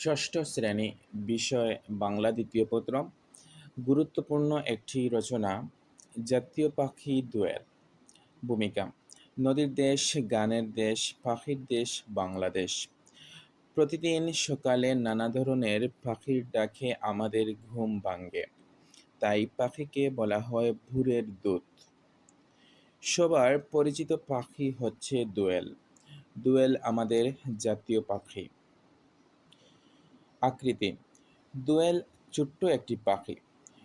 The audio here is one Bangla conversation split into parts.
ষষ্ঠ শ্রেণি বিষয় বাংলা দ্বিতীয় পত্র গুরুত্বপূর্ণ একটি রচনা, জাতীয় পাখি দোয়েল ভূমিকা, নদীর দেশ, গানের দেশ, পাখির দেশ, বাংলাদেশ। প্রতিদিন সকালে নানা ধরনের পাখির ডাকে আমাদের ঘুম ভাঙ্গে তাই পাখিকে বলা হয় ভুরের দূত। সবার পরিচিত পাখি হচ্ছে দোয়েল। দোয়েল আমাদের জাতীয় পাখি। আকৃতি। দোয়েল ছোট্ট একটি পাখি।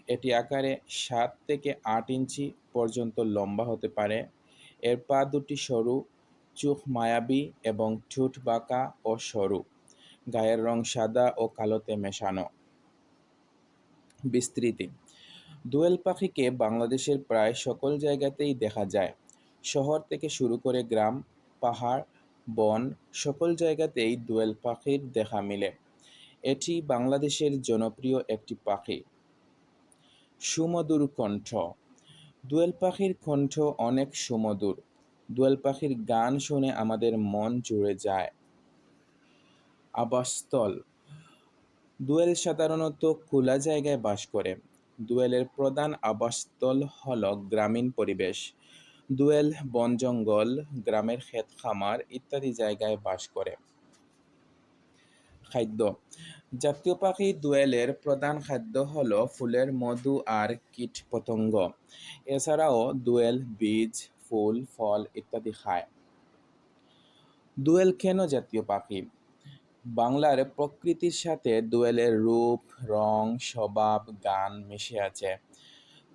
এটি আকারে সাত থেকে আট ইঞ্চি পর্যন্ত লম্বা হতে পারে। এর পা দুটি সরু, চোখ মায়াবী এবং ঠোঁট বাঁকা ও সরু। গায়ের রং সাদা ও কালোতে মেশানো। বিস্তৃতি। দোয়েল পাখিকে বাংলাদেশের প্রায় সকল জায়গাতেই দেখা যায়। শহর থেকে শুরু করে গ্রাম, পাহাড়, বন সকল জায়গাতেই দোয়েল পাখির দেখা মিলে। এটি বাংলাদেশের জনপ্রিয় একটি পাখি। সুমধুর কণ্ঠ। দোয়েল পাখির কণ্ঠ অনেক সুমধুর। দোয়েল পাখির গান শুনে আমাদের মন জুড়ে যায়। আবাসস্থল। দোয়েল সাধারণত খোলা জায়গায় বাস করে। দোয়েলের প্রধান আবাসস্থল হল গ্রামীণ পরিবেশ। দোয়েল বন জঙ্গল, গ্রামের ক্ষেত খামার ইত্যাদি জায়গায় বাস করে। খাদ্য। জাতীয় পাখি দোয়েলের প্রধান খাদ্য হল ফুলের মধু আর কীট পতঙ্গ। এছাড়াও দোয়েল বীজ, ফুল, ফল ইত্যাদি খায়। দোয়েল কেন জাতীয় পাখি? বাংলার প্রকৃতির সাথে দোয়েলের রূপ, রং, স্বভাব, গান মিশে আছে।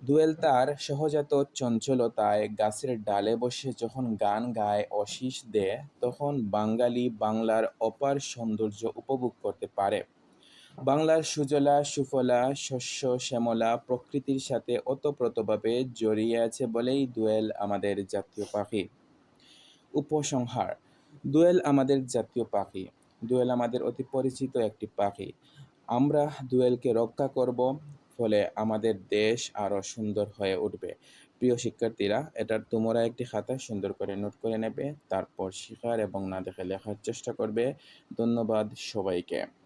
দোয়েল তার সহজাত চঞ্চলতায় গাছের ডালে বসে যখন গান গায় শীষ দেয় তখন বাঙালি বাংলার অপার সৌন্দর্য উপভোগ করতে পারে। বাংলার সুজলা, সুফলা, শস্য, শ্যামলা প্রকৃতির সাথে ওতপ্রোতভাবে জড়িয়ে আছে বলেই দোয়েল আমাদের জাতীয় পাখি। উপসংহার, দোয়েল আমাদের জাতীয় পাখি। দোয়েল আমাদের অতি পরিচিত একটি পাখি। আমরা দোয়েলকে রক্ষা করব, ফলে আমাদের দেশ আরও সুন্দর হয়ে উঠবে। প্রিয় শিক্ষার্থীরা, এটার তোমরা একটি খাতা সুন্দর করে নোট করে নেবে, তারপর শেখার এবং না দেখে লেখার চেষ্টা করবে। ধন্যবাদ সবাইকে।